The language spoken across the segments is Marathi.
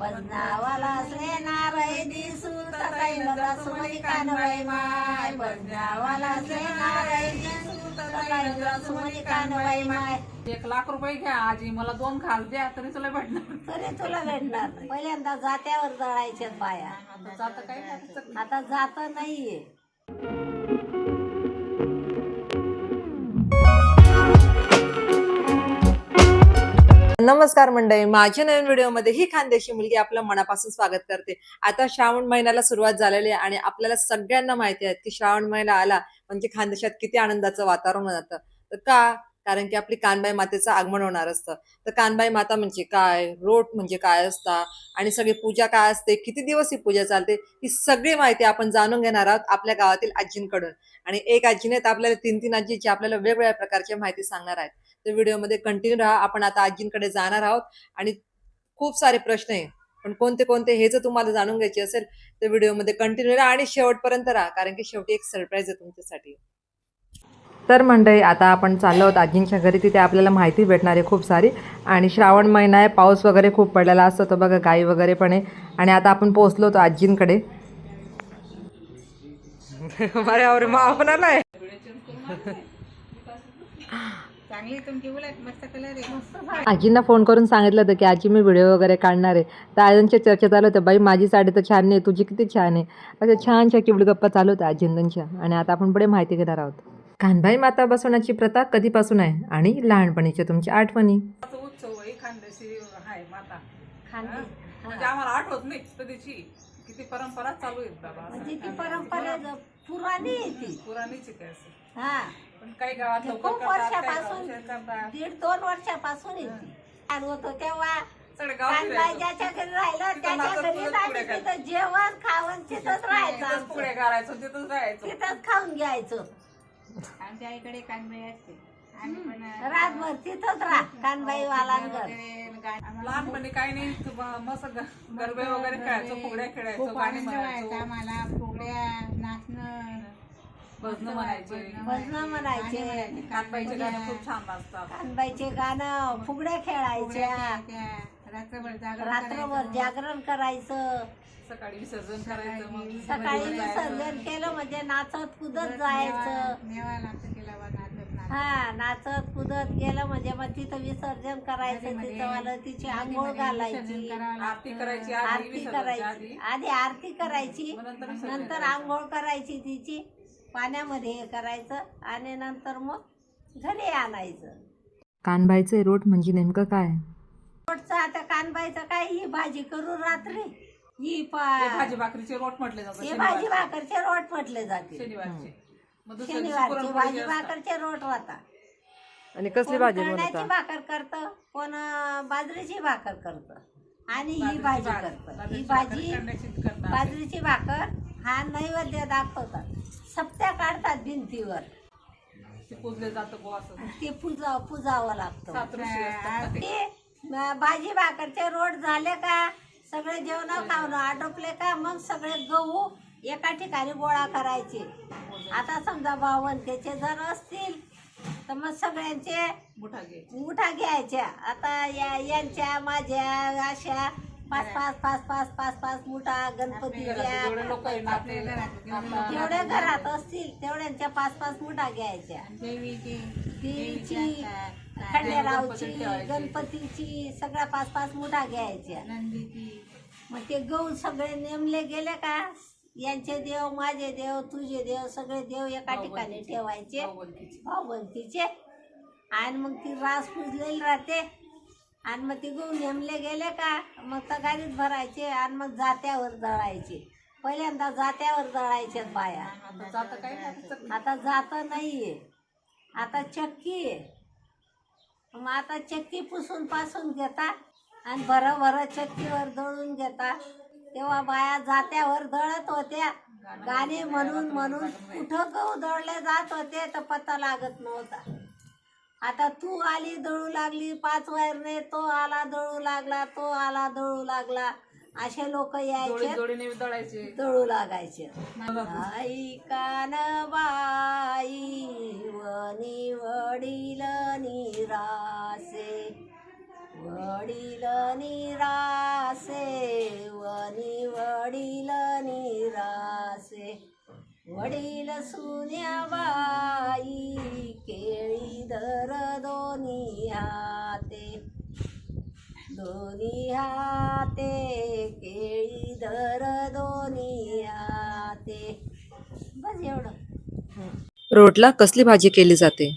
भजनावाला से नाराय दिसू तकाई रसमणी कानबाई माय भजनावाला से नाराय दिसू तकाई रसमणी कानबाई माय एक लाख रुपये घ्या आजी मला दोन खाल द्या तरी तुला भेटणार तरी तुला भेटणार. पहिल्यांदा जात्यावर जळायच्या बाया आता जातं करायचं? आता जात नाहीये नमस्कार मंडळी माझ्या नवीन व्हिडिओमध्ये ही खानदेशी मुलगी आपलं मनापासून स्वागत करते. आता श्रावण महिन्याला सुरुवात झालेली आहे आणि आपल्याला सगळ्यांना माहिती आहे की श्रावण महिना आला म्हणजे खानदेशात किती आनंदाचं वातावरण जातं तर का? कारण की आपली कानबाई मातेचं आगमन होणार असतं. तर कानबाई माता म्हणजे काय? रोट म्हणजे काय असता? आणि सगळी पूजा काय असते? किती दिवस ही पूजा चालते? ही सगळी माहिती आपण जाणून घेणार आहोत आपल्या गावातील आजींकडून. आणि एक आजीने तर आपल्याला तीन तीन आजीची आपल्याला वेगवेगळ्या प्रकारची माहिती सांगणार आहेत. तर व्हिडिओमध्ये कंटिन्यू राहा. आपण आता आजींकडे जाणार आहोत. आणि खूप सारे प्रश्न आहे. पण कोणते कोणते हे जर तुम्हाला जाणून घ्यायचे असेल तर व्हिडिओमध्ये कंटिन्यू राहा आणि शेवटपर्यंत राहा. कारण की शेवटी एक सरप्राईज आहे तुमच्यासाठी. तर मंडळी आता आपण चाललो आहोत आजींच्या घरी. तिथे आपल्याला माहिती भेटणार आहे खूप सारी. आणि श्रावण महिना आहे. पाऊस वगैरे खूप पडलेला असतो. तो बघा गाई वगैरे पण आहे. आणि आता आपण पोहोचलो होतो आजींकडे. अरे अरे माव पण आलाय चांगली तुमची उलट मस्त कलर आहे. आजींना फोन करून सांगितलं होतं की आजी मी व्हिडिओ वगैरे काढणार आहे. तर आजींच्या चर्चा चालू होत्या बाई माझी साडी तर छान नाही तुझी किती छान आहे. असं छानशा चिवडी गप्पा चालू होत्या आजींच्या. आणि आता आपण पुढे माहिती घेणार आहोत. कानबाई माता बसवण्याची प्रथा कधीपासून आहे? आणि लहानपणीच्या तुमच्या आठवणी? असं उत्सव आहे खानदेशी आहे माता. खांदी म्हणजे आम्हाला आठवत नाही कधीची. किती परंपरा चालू आहेत बाबा. असं. म्हणजे ती परंपरा ज- पुराणी आहे ती पुराणीची काय असं हा. पण काही गावात लवकर खूप करतात काही गावात वर्षापासून उशीर करतात. दीड दोन वर्षापासून येते. लहान होतो तेव्हा फिरायचं. ज्याच्या घरी राहिलं तिथं त्याच्या घरी तिथं जेवण खावण तिथंच राहायचं तिथंच आमचं. पुढे घालायचं तिथंच राहायचं. तिथंच खाऊन घ्यायचं. आमच्या इकडे कानबाई असते. आम्ही पण रातभर तिथंच राहा कानबाई वालांगर वगैरे गा- आम्हाला लहानपणी काही नाही तू ब- मस्त ग- गरबे वगैरे खेळायचो फुगड्या खेळायचो खूप गाणी आनंद व्हायचा म्हणायचो आम्हाला. फुगड्या नाचणं भजनं म्हणायचे. भजनं म्हणायचे. कानबाईचे गाणे खूप छान वाजतात. कानबाईचे गाणं फुगड्या खेळायच्या. रात्रभर जागरण रात्रभर जागरण करायचं. सकाळी विसर्जन करायचं मग सकाळी विसर्जन केलं म्हणजे नाचत कुदत जायचं. केला हा नाचत कुदत गेलं म्हणजे मग तिथं विसर्जन करायचं तिथं वालं तिची आंघोळ घालायची. आरती करायची आधी आरती करायची. आधी. आरती करायची. नंतर आंघोळ करायची तिची. पाण्यामध्ये हे करायचं आणि नंतर मग घरी आणायचं. कानबाईचे रोट म्हणजे नेमकं काय? रोटचं आता कानबाईचं काय? ही भाजी करू रात्री. ही ते भाजी भाकरीचे रोट म्हटले जातात हे भाजी शनिवारचे. भाकरचे रोट म्हटले जाते शनिवारचे. मग दुसऱ्या दिवशी शनिवारचे पुरणपोळी भाजी असतात. भाकरचे रोट होता. आणि कसली कोण भाजी बनवता? भाकर करत कोण अं, बाजरीची भाकर करत. आणि ही बाजरीची भाजी भाकर- करत. ही बाजरीची भाकर भाजी करण्याची करतात. बाजरीची भाकर हा नैवेद्य दाखवतात. सप्त्या काढतात भिंतीवर. ते पुजले जातं गो असं. ते पूजा पूजावं लागतं. असतात ते. अं, भाजी भाकरचे रोट झाले का सगळे जेवण खाऊन आटोपले का मग सगळे गहू एका ठिकाणी गोळा करायचे. आता समजा भावंतेचे जर असतील तर मग सगळ्यांचे मुठा घे मुठा घ्यायच्या. आता या यांच्या माझ्या अशा पाच पाच पाच पाच पाच पाच मुठा आपले आता जेवढ्या घरात असतील तेवढ्यांच्या पाच पाच मुठा घ्यायच्या. देवीची खंडेरावची गणपतीची सगळ्या पाच पाच मुठा घ्यायच्या. मग ते गहू सगळे नेमले गेले का? यांचे देव माझे देव तुझे देव सगळे देव एका ठिकाणी ठेवायचे. भावबंतीचे आणि मग ती रास पुजलेली राहते. आणि मग ती नेमले गेले का? मग तगारीत भरायचे आणि मग जात्यावर दळायचे पहिल्यांदा जात्यावर जळायच्या बाया आता नाही आता जात नाहीये. आता चक्की आहे. मग आता चक्की पुसून पासून घेता आणि भरं भरं चक्कीवर दळून घेता. तेव्हा बाया जात्यावर दळत होत्या. गाणे म्हणून म्हणून कुठं गहू दळले जात होते तर पत्ता लागत नव्हता. आता तू आली दळू लागली पाच वायरने तो आला दळू लागला तो आला दळू लागला. असे लोक यायचे दळू लागायचे. आई कान बाई वनी वडील निरासे वडील निरासे वनी वडील निरासे वडील सुन्या बाई केळी धर दोन्ही हाते दोन्ही हाते केळी धर दोन्ही हाते बस एवढं रोटला कसली भाजी केली जाते?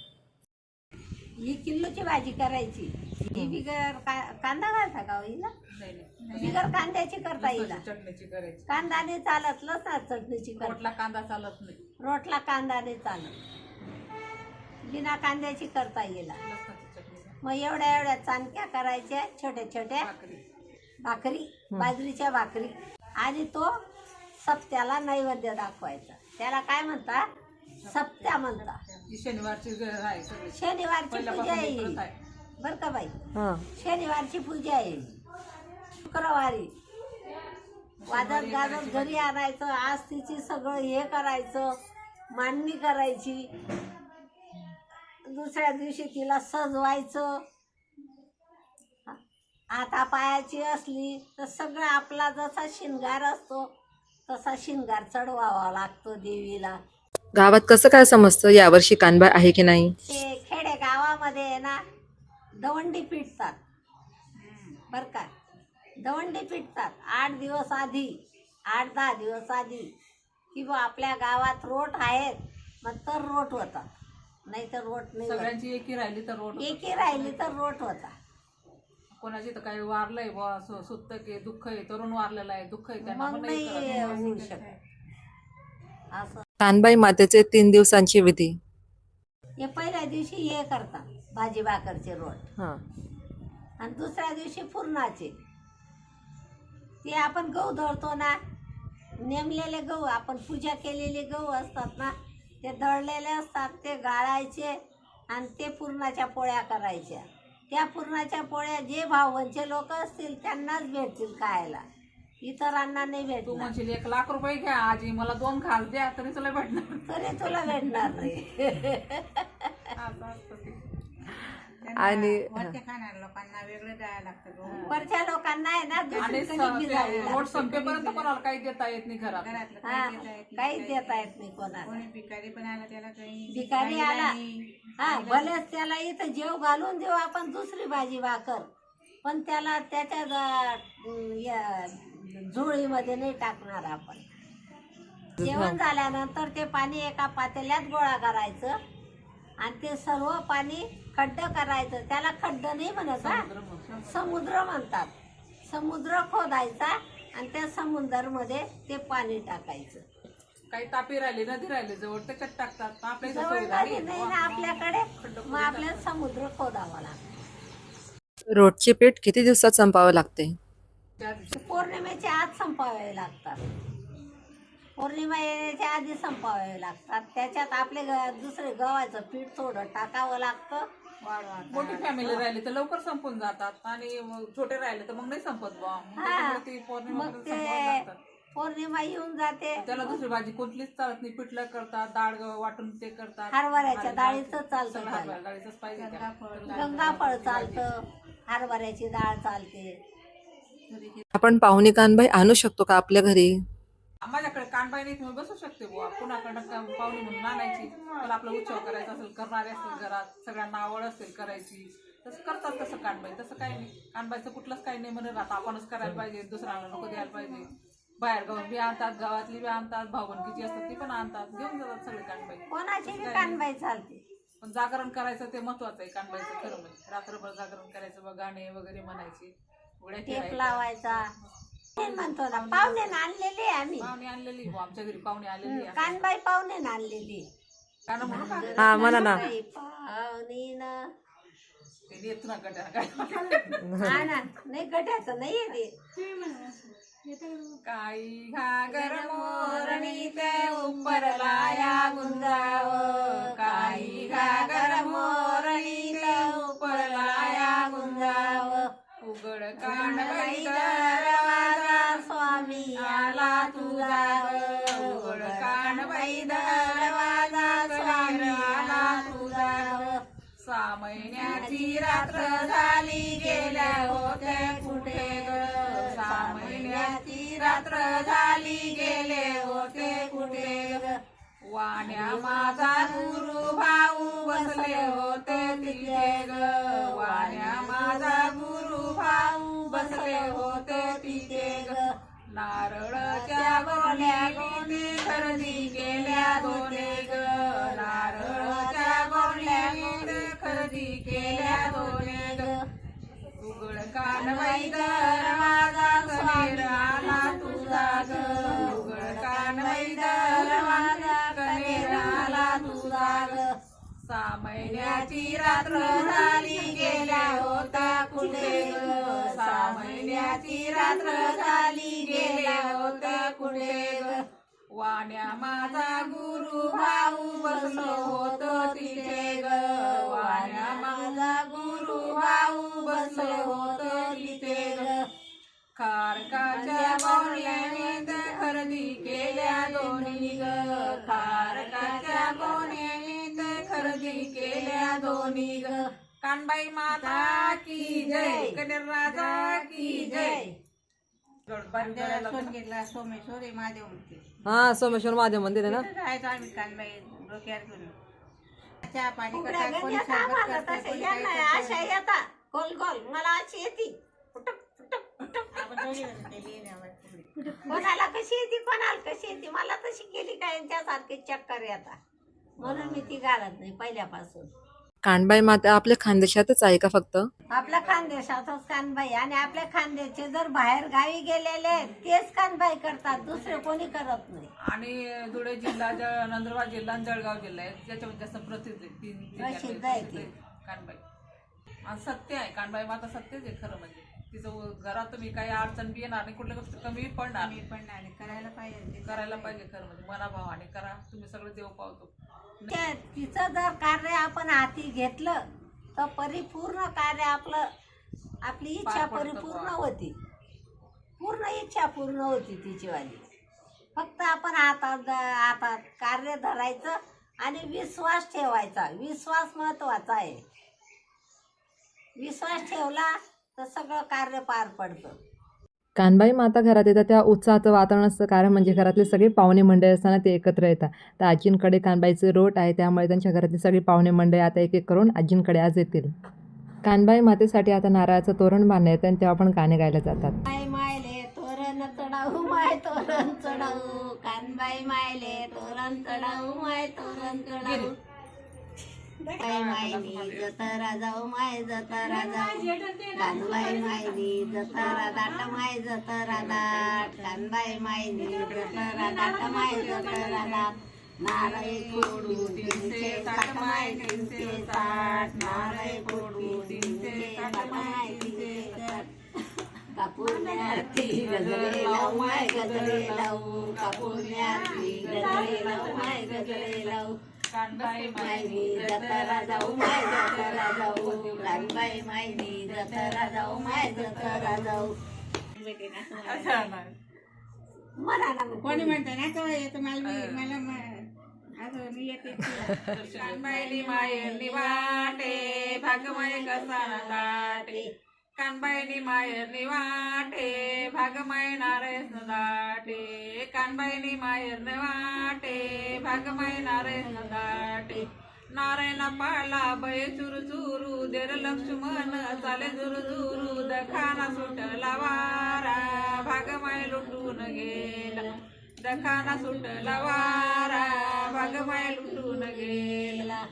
ही किल्लोची भाजी करायची ही बिगर का- कांदा घालता का हिला नाही, नाही. बिगर कांद्याची करता येईल चटणीची करायची कांदाने चालत ना चटणीची करता पोटला कांदा चालत नाही रोटला कांदाने चालत बिना कांद्याची करता येईल. मग एवढ्या एवढ्या चाणक्या करायच्या छोट्या छोट्या. भाकरी. बाजरीच्या भाकरी. आणि तो सप्त्याला नैवेद्य दाखवायचा. त्याला काय म्हणता? सप्त्या म्हणता. शनिवारची शनिवारची पूजा आहे. बरं का बाई? शनिवारची पूजा आहे. शुक्रवारी वाजत गाजत घरी आणायचं. आज तिची सगळं हे करायचं. मांडणी करायची. दुसऱ्या दिवशी तिला सजवायचं. आता पायाची असली तर सगळं आपला जसा शिंगार असतो तसा शिंगार चढवावा लागतो देवीला. गावात कसं काय समजतं? यावर्षी कानबाय आहे की नाही? ते खेडे गावामध्ये आहे ना दवंडी पिटतात. बर का? दवंडी पिटतात. आठ दिवस आधी आठ दहा दिवस आधी. की बा आपल्या गावात रोट आहेत मग तर रोट होतात. नाही तर रोट नाही होत. सगळ्यांची एकी राहिली तर रोड एकी राहिली तर रोट होता. कोणाची तर काही वारलंय बुवा सु- सुत्त आहे दुःख आहे तरुण वारलेला आहे दुःख आहे त्यांना मग पण नाही नाही करत. होऊ शकत. असं. कानबाई मातेचे तीन दिवसांची विधी. हे पहिल्या दिवशी हे करतात भाजी भाकरचे रोट. हा. आणि दुसऱ्या दिवशी पूर्णाचे. ते आपण गहू दळतो ना नेमलेले गहू आपण पूजा केलेले गहू असतात ना ते दळलेले असतात ते गाळायचे आणि ते पूर्णाच्या पोळ्या करायच्या. त्या पूर्णाच्या पोळ्या जे भावनचे लोक असतील त्यांनाच भेटतील खायला. इतरांना नाही तू भेटणार म्हणशील एक लाख रुपये घ्या आजी मला दोन खाल द्या तरी तुला भेटणार. तरी तुला भेटणार नाही. ते. आणि वरच्या लोकांना वेगळं द्यायला लागतं गहू. वरच्या लोकांना आहे ना आणि स- ते रोड. संपेपर्यंत कोणाला काही देता येत नाही घरात. घरातलं हा, काही देता येत नाही, काहीच काही देता येत नाही. कोणाला. कोणी भिकारी पण आला त्याला काही भिकारी आला. नाही. हा भलेच त्याला इथं जेव घालून देऊ आपण दुसरी भाजी भाकर पण त्याला त्याच्या या झोळीमध्ये नाही टाकणार आपण. जेवण झाल्यानंतर ते पाणी एका पातेल्यात गोळा करायचं. आणि ते सर्व पाणी खड्ड करायचं. त्याला खड्ड नाही म्हणत हा. समुद्र म्हणतात. समुद्र खोदायचा आणि त्या समुद्रमध्ये ते पाणी टाकायचं. काही तापी राहिली नदी राहिली जवळ त्याच्यात टाकतात. मग आपल्या इथं जवळ सुविधा नदी नाही ना आपल्याकडे. मग आपल्याला समुद्र खोदावा लागतो. रोटचे पीठ किती दिवसात संपावे लागते? त्या दिवशी पौर्णिमेच्या आत संपावे लागतात. पौर्णिमा येण्याच्या आधी संपावे लागतात. त्याच्यात आपले ग- दुसरे गव्हाचं पीठ थोडं टाकावं लागतं. मोठी फॅमिली राहिली तर लवकर संपून जातात. आणि मग छोटे राहिले तर मग नाही संपत बुवा. मग हा. त्याच्यामुळे ती पौर्णिमा मग ते लागतात. पौर्णिमा येऊन जाते. त्याला दुसरी भाजी कुठलीच चालत नाही. पिठलं करतात डाळ ग- वाटून ते करतात. हरभऱ्याच्या आणि डाळीचं चालतं. सगळं त्याला. हरभरा डाळीचंच पाहिजे त्याला. गंगाफळ. चालतं. हरभऱ्याची डाळ चालते. आपण पाहुणी कानबाई आणू शकतो का आपल्या घरी? माझ्याकडे कानबाई नाही तुम्ही बसू शकते बुवा. कुणाकडं पाहुणे म्हणून आणायची? मला आपला उत्सव करायचा असेल करणारे असतील घरात सगळ्यांना आवड असेल करायची. तसं करतात तसं कानबाई तसं काही नाही. कानबाईचं कुठलंच काही नाही म्हणत आता आपणच करायला पाहिजे दुसऱ्याला नको द्यायला पाहिजे. बाहेर गावात बी आणतात गावातली बी आणतात भावनकीची असतात ती पण आणतात. घेऊन जातात सगळे कानबाई. कोणाची कानबाई चालते. पण जागरण करायचं ते महत्वाचं आहे कानबाईचं खरं म्हणजे. रात्रभर जागरण करायचं बघ गाणे वगैरे म्हणायचे. उड्या. लावायचा. म्हणतो ना पाहुणे आणलेली आहे आम्ही. पाहुणे आणलेली बुवा, आमच्या घरी पाहुणे आलेली आहे. कानबाई पाहुणे आणलेली गाणं म्हणू का? हा म्हणा ना. बाई पाहुणी ना. ते येत ना गड्या काय हा ना नाही गट्याचं नाही आहे ते. काही घागर मोरणी ते उपर लाया गुंजाव. काही घागर मोरणी ते उपर लाया गुंजाव. उघड कान बाई सहा महिन्याची रात्र झाली गेल्या होते कुठे ग? सहा महिन्याची रात्र झाली गेले होते कुठे वाण्या माझा गुरु भाऊ बसले होते तिथे ग. वाण्या माझा गुरु भाऊ बसले होते तिथे ग. नारळच्या गोण्याने खरेदी केल्या दोने ग. नारळच्या गोण्याने खरेदी केल्या दोने ग. उघड कान वैद महिन्याची रात्र झाली गेल्या होता कुठे? सहा महिन्याची रात्र झाली गेल्या होता कुठे? वाण्या माझा गुरु भाऊ बसलो होतो तिथे ग. वाण्या माझा गुरु भाऊ बसलो होतो तिथे ग. खारकाच्या गोण्याने खरेदी केल्या दोन्ही ग. खारकाच्या गोण्याने केल्या दोन्ही ग. कानबाई माता की जय. कनेर राजा की जय. सोनगीरला सोमेश्वरी महादेव हा सोमेश्वर महादेव मंदिर आहे ना? तिथं जायचं आम्ही कानबाई डोक्यावर घेऊन. चहा पाणी करतात कोणी सरबत कोणी काही. अशा येतात गोल गोल. मला अशी येते. फुटक, फुटक, फुटक. आपण दोघी जण ते लिहिण्यावर पुढे. कोणाला कशी येते कोणाला कशी येते? मला तशी केली काय त्यासारखी चक्कर येतात म्हणून मी ती घालत नाही पहिल्यापासून. कानबाई माता आपल्या खानदेशातच आहे का फक्त? आपल्या खानदेशातच कानबाई आणि आपल्या खानदेशचे जर बाहेर गावी गेलेले आहेत, तेच कानबाई करतात दुसरे कोणी करत नाही. आणि धुळे जिल्हा जळ- नंदुरबार जिल्हा आणि जळगाव जिल्हा आहे ज्याच्यामध्ये जास्त प्रसिद्ध आहे तीन प्रसिद्ध आहे आहे कानबाई. आणि सत्य आहे कानबाई माता सत्यच आहे खरं म्हणजे. तिचं घरात तुम्ही काही अडचण बी येणार नाही कुठल्या गोष्ट कमी पडणार. आम्ही पण आणि करायला पाहिजे. करायला पाहिजे खरं म्हणजे मनाभावाने करा तुम्ही सगळं देव पावतो. तिचं जर कार्य आपण हाती घेतलं तर परिपूर्ण कार्य आपलं आपली इच्छा पडतं परिपूर्ण बुवा. होती. पूर्ण इच्छा पूर्ण होती तिची वाली फक्त आपण हातात हातात कार्य धरायचं आणि विश्वास ठेवायचा. विश्वास महत्त्वाचा आहे. विश्वास ठेवला तर सगळं कार्य पार पडतं. कानबाई माता घरात येतात त्या उत्साहाचं वातावरण असतं. कारण म्हणजे घरातले सगळे पाहुणे मंडळी असताना ते एकत्र येतात. तर आजींकडे कानबाईचे रोट आहे त्यामुळे त्यांच्या घरातले सगळे पाहुणे मंडळी आता एक एक करून आजींकडे आज येतील. कानबाई मातेसाठी आता नारळाचं तोरण बांधण्यात येतं आणि तेव्हा पण गाणे गायला जातात. माय मायले तोरण चढाऊ माय तोरण चढाऊ. कानबाई मायले तोरण चढाऊ माय तोरण चढाऊ. माय मायनी जतरा जाऊ माय जतरा जाऊ कानबाई मायनी जतरा दाट माय जतरा दाट कानबाई मायनी जतरा दाट माय जतरा दाट नारळी फोडू तीनशे साठ माय तीनशे साठ. नारळी फोडू तीनशे साठ माय तीनशे साठ. कापूरण्यार्थी गजरे लावू माय गजरे लावू. कापूरण्यार्थी गजरे लावू माय गजरे लावू. कानबाई मायनी जतरा जाऊ माय जतरा जाऊ कानबाई मायनी जतरा जाऊ माय जतरा जाऊ. कोणी म्हणतं ना तो येतो मला मी मला म- असं मी येते. कानबाईनी मायरनी वाटे भागमय कसा दाटे कानबाईनी मायरनी वाटे भागमय नारायण दाटे कानबाईनी मायरन वाटे भागमय नारायण दाटे नारायण पाला बय चुरू चुरू देर लक्ष्मण चाले झुरू झुरू दखाना सुटला वारा भागमय लुटून गेला. दखाना सुटला वारा भागमाय लुटून गेला.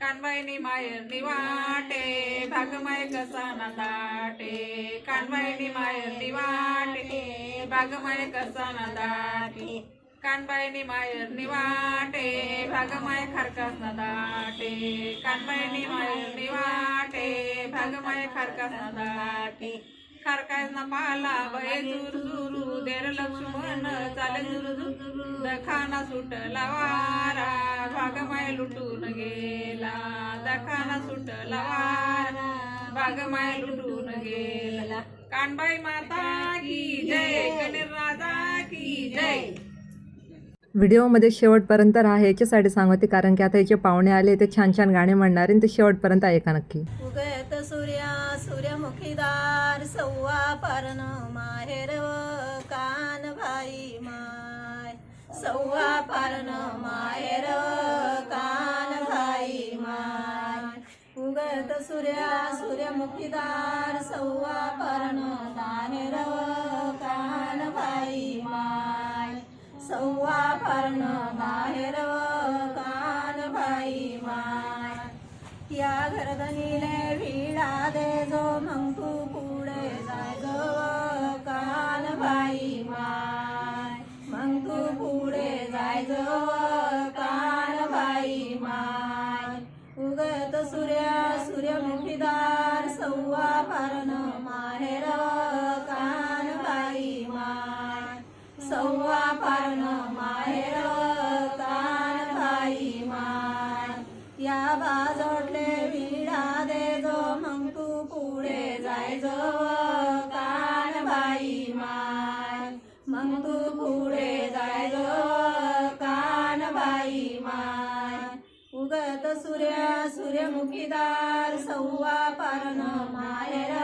कानबाईनी माय निवाटे भागमाय कसा ना दाटे. कानबाईनी माय निवाटे भागमाय कसा ना दाटे. कानबाईनी माय निवाटे भागमाय खरकास ना दाटे. कानबाईनी माय निवाटे भागमाय खरकास ना दाटे. खरकास ना पाला बये जुरू जुरू देर लक्ष्मण चाले जुरू दखाना सुटला वारा भागमाय लुटून गेला. दखाना सुटला वारा भागमाय लुटून गेला. कानबाई माता की जय गणेश राजा की जय. व्हिडिओमध्ये शेवटपर्यंत राहा याच्यासाठी सांगते कारण की आता याचे पाहुणे आले ते छान छान गाणे म्हणणार आणि ते शेवटपर्यंत ऐका नक्की? उगयत सूर्या सूर्यमुखीदार सव्वा पर्ण माहेर कान भाई माय. सव्वा पर्ण माहेर कान भाई माय. उगयत सूर्या सूर्यमुखीदार सव्वा पर्ण माहेर कान भाई माय. सव्वा फारण माहेर कान भाई माय. या घरधनीले विडा दे जो मग तू पुढे जाय जो कान भाई माय. मग तू पुढे जाय जो कान भाई माय. उगत सूर्य सूर्यमुखीदार सव्वा फारण माहेर जाय जो कान माय मग तू पुढे जाय जो कान माय उगत सूर्य सूर्यमुखीदार सव्वा पारण माहेर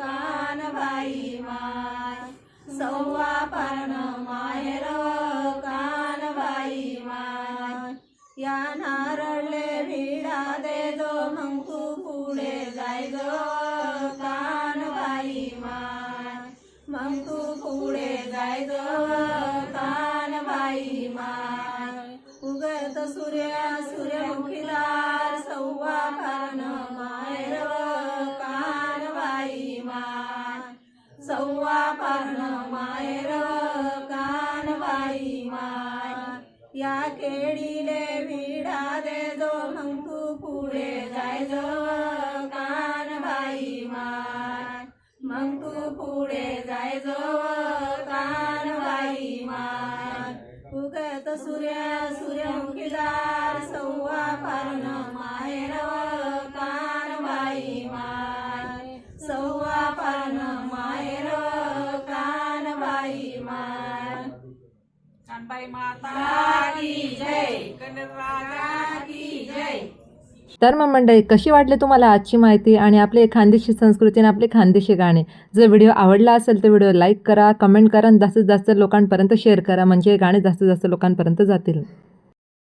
कान बाई माय सव्वा पारण तू पुढे जाय जो कान बाई माय उगत सूर्य सूर्यमुखीदार सव्वा कान मायर कान बाई माय सव्वा पारण मायर कान बाई माय या केडीले सूर्य सूर्यमुखीदार सव्वा पारण माहेर कान बाई माय सव्वा पारण माहेर कान बाई माय कानबाई माता की जय. गणराजा की जय. तर मग मंडळी कशी वाटली तुम्हाला आजची माहिती आणि आपली खानदेशी संस्कृती आणि आपले खानदेशी गाणे? जर व्हिडिओ आवडला असेल तर व्हिडिओ लाईक करा कमेंट करा आणि जास्तीत जास्त लोकांपर्यंत शेअर करा म्हणजे हे गाणे जास्तीत जास्त लोकांपर्यंत जातील.